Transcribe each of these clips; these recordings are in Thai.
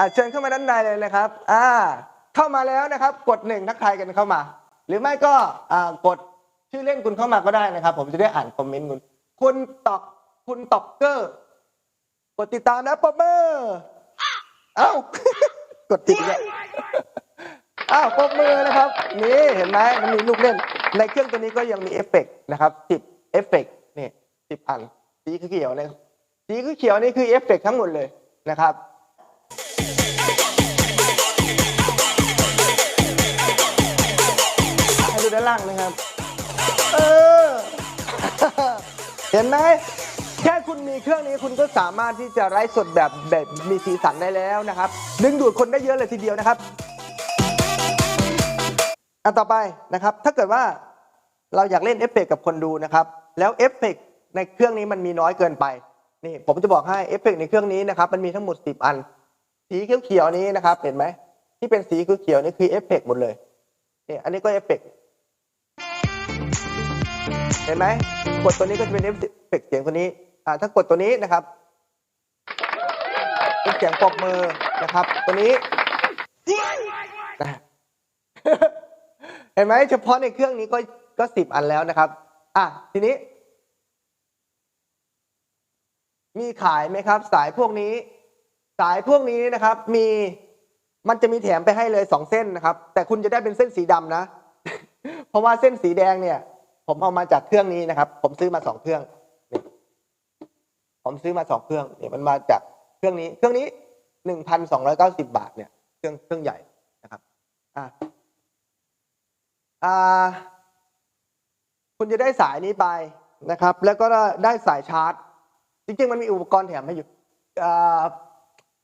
อ่าเชิญเข้ามาด้านในเลยนะครับอ่าเข้ามาแล้วนะครับ กดหนึ่งทักทายกันเข้ามา หรือไม่ก็อ่ากดชื่อเล่นคุณเข้ามาก็ได้นะครับ ผมจะได้อ่านคอมเมนต์คุณ คุณตอกคุณตอกเกอร์ กดติดตามนะปอมเมอร์เอ้ากดติดอีกแล้วอ้าวปรบมือนะครับนี่เห็นไหมมันมีลูกเล่น ในเครื่องตัวนี้ก็ยังมีเอฟเฟกต์นะครับสิบเอฟเฟกต์นี่สิบอันสีเขียวเนี่ยสีเขียวนี่คือเอฟเฟกต์ทั้งหมดเลยนะครับ ล่างนะครับ เออ เห็นไหม แค่คุณมีเครื่องนี้คุณก็สามารถที่จะไลฟ์สดแบบแบบมีสีสันได้แล้วนะครับ ดึงดูดคนได้เยอะเลยทีเดียวนะครับ อันต่อไปนะครับ ถ้าเกิดว่าเราอยากเล่นเอฟเฟกต์กับคนดูนะครับ แล้วเอฟเฟกต์ในเครื่องนี้มันมีน้อยเกินไป นี่ผมจะบอกให้เอฟเฟกต์ในเครื่องนี้นะครับ มันมีทั้งหมด 10 อัน สีเขียวๆนี้นะครับ เห็นไหมที่เป็นสีเขียวๆนี่คือเอฟเฟกต์หมดเลยนี่อันนี้ก็เอฟเฟกต์ ห็นไหมกดตัวนี้ก็จะเป็นเอฟเฟกเสียงตัวนี้อ่าถ้ากดตัวนี้นะครับเป็นเสียงปรบมือนะครับ ตัวนี้นะเห็นไหมเฉพาะในเครื่องนี้ก็ก็สิบอันแล้วนะครับ อะทีนี้ มีขายไหมครับ สายพวกนี้ สายพวกนี้นะครับ มีมันจะมีแถมไปให้เลยสองเส้นนะครับ แต่คุณจะได้เป็นเส้นสีดำนะ เพราะว่าเส้นสีแดงเนี่ย ผมเอามาจากเครื่องนี้นะครับ ผมซื้อมาสองเครื่องผมซื้อมาสองเครื่องเนี่ยมันมาจากเครื่องนี้ เครื่องนี้หนึ่งพันสองร้อยเก้าสิบาท เนี่ย เครื่องเครื่องใหญ่นะครับ อ่าอ่า คุณจะได้สายนี้ไปนะครับ แล้วก็ได้สายชาร์จ จริง ๆ มันมีอุปกรณ์แถมให้อยู่อ่า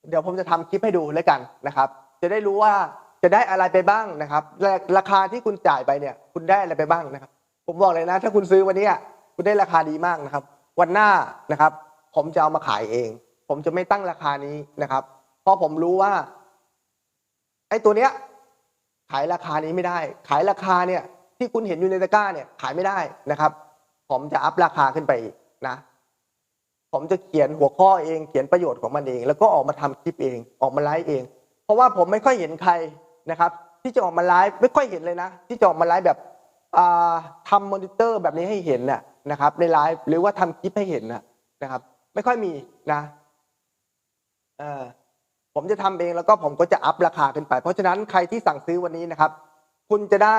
เดี๋ยวผมจะทำคลิปให้ดูแล้วกันนะครับ จะได้รู้ว่าจะได้อะไรไปบ้างนะครับ ราคาที่คุณจ่ายไปเนี่ย คุณได้อะไรไปบ้างนะครับ ผมบอกเลยนะ ถ้าคุณซื้อวันนี้คุณได้ราคาดีมากนะครับ วันหน้านะครับ ผมจะเอามาขายเอง ผมจะไม่ตั้งราคานี้นะครับ เพราะผมรู้ว่า ไอ้ตัวเนี้ย ขายราคานี้ไม่ได้ ขายราคาเนี่ย ที่คุณเห็นอยู่ในตะกร้าเนี่ย ขายไม่ได้นะครับ ผมจะอัพราคาขึ้นไปนะ ผมจะเขียนหัวข้อเอง เขียนประโยชน์ของมันเอง แล้วก็ออกมาทำคลิปเอง ออกมาไลฟ์เอง เพราะว่าผมไม่ค่อยเห็นใครนะครับ ที่จะออกมาไลฟ์ไม่ค่อยเห็นเลยนะ ที่จะออกมาไลฟ์แบบ ทำมอนิเตอร์แบบนี้ให้เห็นน่ะนะครับในไลฟ์หรือว่าทำคลิปให้เห็นน่ะนะครับ ไม่ค่อยมีนะผมจะทำเองแล้วก็ผมก็จะอัพราคาขึ้นไป เพราะฉะนั้นใครที่สั่งซื้อวันนี้นะครับ คุณจะได้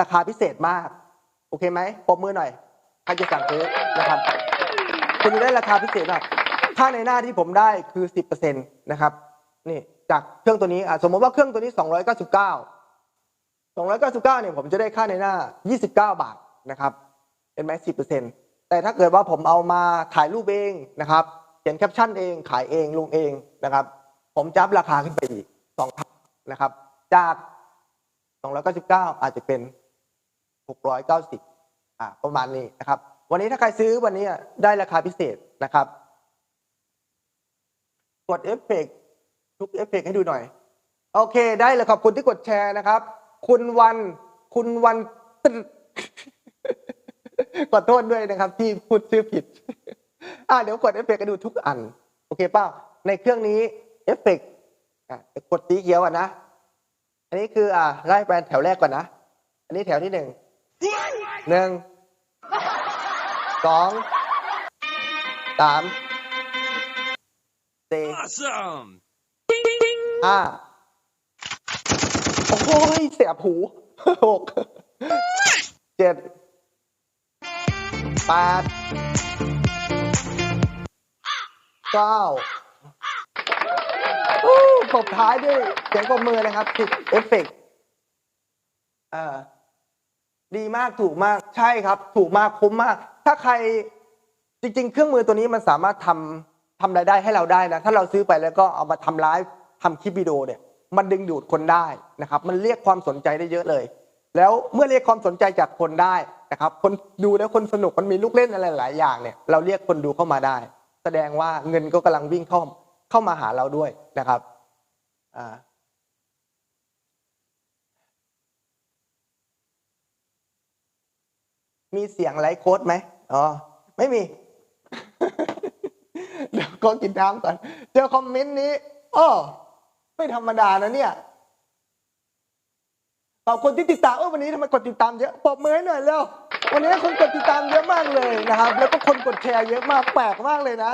ราคาพิเศษมาก โอเคไหมปรบมือหน่อยใครจะสั่งซื้อนะครับ คุณจะได้ราคาพิเศษมากค่าในหน้าที่ผมได้คือสิบเปอร์เซ็นตนะครับนี่จากเครื่องตัวนี้สมมติว่าเครื่องตัวนี้ส องร้อยเก้าสิบเก้าสองร้อยเก้าสิบเก้าเนี่ยผมจะได้ค่าในหน้ายี่สิบเก้าบาทนะครับเห็นไหมสิบเปอร์เซ็นตแต่ถ้าเกิดว่าผมเอามาถ่ายรูปเองนะครับเขียนแคปชั่นเองขายเองลงเองนะครับ ผมจับราคาขึ้นไปอีกสองเท่านะครับ จากสองร้อยเก้าสิบเก้าอาจจะเป็นหกร้อยเก้าสิบอ่าประมาณนี้นะครับ วันนี้ถ้าใครซื้อวันนี้ได้ราคาพิเศษนะครับกดเอฟเฟกต์ทุกเอฟเฟกต์ให้ดูหน่อย โอเค ได้เลยขอบคุณที่กดแชร์นะครับ คุณวัน คุณวันตึ๊ดขอโทษด้วยนะครับ ที่พูดชื่อผิด อ่าเดี๋ยวกดเอฟเฟกต์ให้ดูทุกอัน โอเคเปล่าในเครื่องนี้เอฟเฟกต์อะกดสีเขียวก่อนนะ อันนี้คืออ่าไล่แบรนด์แถวแรกก่อนนะ อันนี้แถวที่หนึ่งหนึ่งสองสามสี่ Awesome! ห้า โอ้โหเสียบหูหกเจ็ดแปดเก้าตบท้ายด้วยเสียงปรบมือนะครับติดเอฟเฟกต์อ่าดีมากถูกมากใช่ครับ ถูกมากคุ้มมาก ถ้าใครจริง ๆ เครื่องมือตัวนี้มันสามารถทำทำรายได้ให้เราได้นะ ถ้าเราซื้อไปแล้วก็เอามาทำไลฟ์ทำคลิปวิดีโอเนี่ย มันดึงดูดคนได้นะครับ มันเรียกความสนใจได้เยอะเลย แล้วเมื่อเรียกความสนใจจากคนได้นะครับ คนดูแล้วคนสนุกมันมีลูกเล่นอะไรหลายอย่างเนี่ย เราเรียกคนดูเข้ามาได้ แสดงว่าเงินก็กำลังวิ่งเข้าเข้ามาหาเราด้วยนะครับอ่ามีเสียงไลฟ์โค้ดไหมอ๋อ ไม่มี เดี๋ยวก็กินน้ำก่อน เจอคอมเมนต์นี้อ้อ ไม่ธรรมดานะเนี่ยขอบคุณที่ติดตามเออวันนี้ทำไมกดติดตามเยอะปรบมือให้หน่อยเร็ววันนี้คนกดติดตามเยอะมากเลยนะครับ แล้วก็คนกดแชร์เยอะมากแปลกมากเลยนะ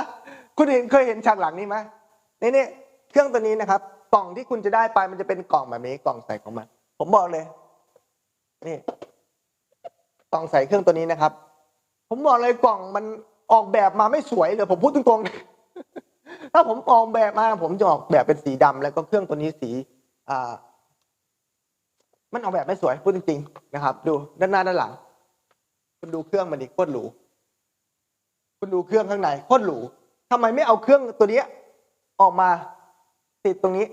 คุณเห็นเคยเห็นฉากหลังนี้ไหมนี่นี่เครื่องตัวนี้นะครับ กล่องที่คุณจะได้ไปมันจะเป็นกล่องแบบนี้กล่องใส่ของมัน ผมบอกเลย นี่กล่องใส่เครื่องตัวนี้นะครับ ผมบอกเลยกล่องมันออกแบบมาไม่สวยเลยผมพูดตรงๆ ถ้าผมออกแบบมาผมจะออกแบบเป็นสีดำแล้วก็เครื่องตัวนี้สีอ่ามันออกแบบไม่สวยพูดจริงๆนะครับ ดูด้านหน้าด้านหลัง คุณดูเครื่องมันดิโคตรหรูคุณดูเครื่องข้างในโคตรหรูทำไมไม่เอาเครื่องตัวเนี้ยออกมาติดตรงนี้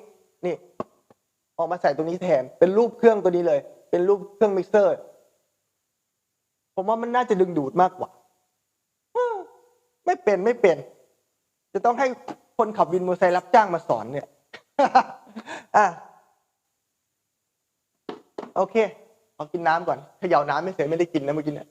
นี่ ออกมาใส่ตรงนี้แทน เป็นรูปเครื่องตัวนี้เลย เป็นรูปเครื่องมิกเซอร์ ผมว่ามันน่าจะดึงดูดมากกว่า ไม่เป็นไม่เป็น จะต้องให้ คนขับวินมอเตอร์ไซค์รับจ้างมาสอนเนี่ยอะโอเคขอกินน้ำก่อนเขย่าน้ำไม่เสร็จไม่ได้กินนะเมื่อกี้เนี่ย